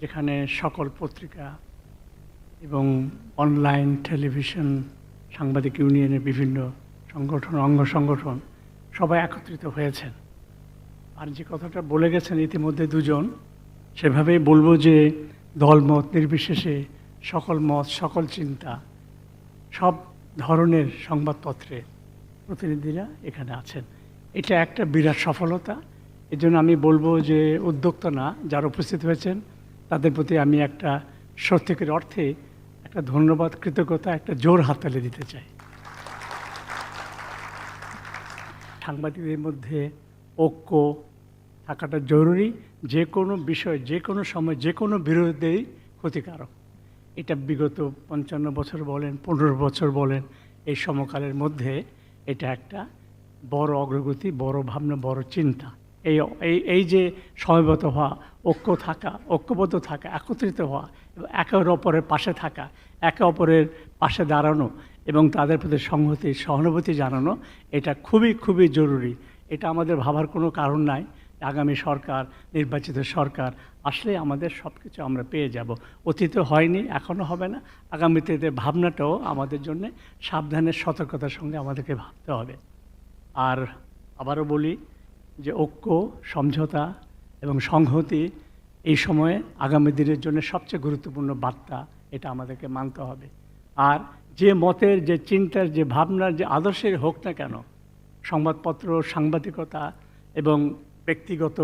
যেখানে সকল পত্রিকা এবং অনলাইন টেলিভিশন, সাংবাদিক ইউনিয়নের বিভিন্ন সংগঠন, অঙ্গ সংগঠন সবাই একত্রিত হয়েছেন। আর যে কথাটা বলে গেছেন ইতিমধ্যে দুজন, সেভাবেই বলব যে দলমত নির্বিশেষে সকল মত, সকল চিন্তা, সব ধরনের সংবাদপত্রের প্রতিনিধিরা এখানে আছেন। এটা একটা বিরাট সফলতা। এজন্য আমি বলব যে উদ্যোক্তা না, যারা উপস্থিত হয়েছেন তাদের প্রতি আমি একটা সত্যিকার অর্থে একটা ধন্যবাদ, কৃতজ্ঞতা, একটা জোর হাততালি দিতে চাই। সাংবাদিকদের মধ্যে ঐক্য থাকাটা জরুরি। যে কোনো বিষয়, যে কোনো সময়, যে কোনো বিরোধেই ক্ষতিকারক। এটা বিগত পঞ্চান্ন বছর বলেন, পনেরো বছর বলেন, এই সমকালের মধ্যে এটা একটা বড় অগ্রগতি, বড় ভাবনা, বড় চিন্তা। এই এই যে সমবেত হওয়া ঐক্য থাকা, ঐক্যবদ্ধ থাকা, একত্রিত হওয়া এবং একে অপরের পাশে থাকা, একে অপরের পাশে দাঁড়ানো এবং তাদের প্রতি সংহতি, সহানুভূতি জানানো, এটা খুবই খুবই জরুরি। এটা আমাদের ভাবার কোনো কারণ নাই। আগামী সরকার, নির্বাচিত সরকার আসলে আমাদের সব কিছু আমরা পেয়ে যাব। অতীতে হয়নি, এখনও হবে না। আগামীতে এদের ভাবনাটাও আমাদের জন্য সাবধানের, সতর্কতার সঙ্গে আমাদেরকে ভাবতে হবে। আর আবারও বলি যে ঐক্য, সমঝোতা এবং সংহতি এই সময়ে আগামী দিনের জন্য সবচেয়ে গুরুত্বপূর্ণ বার্তা, এটা আমাদেরকে মানতে হবে। আর যে মতের, যে চিন্তার, যে ভাবনার, যে আদর্শের হোক না কেন, সংবাদপত্র, সাংবাদিকতা এবং ব্যক্তিগত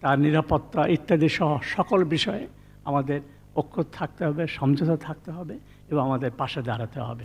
তার নিরাপত্তা ইত্যাদি সহ সকল বিষয়ে আমাদের ঐক্য থাকতে হবে, সমঝোতা থাকতে হবে এবং আমাদের পাশে দাঁড়াতে হবে।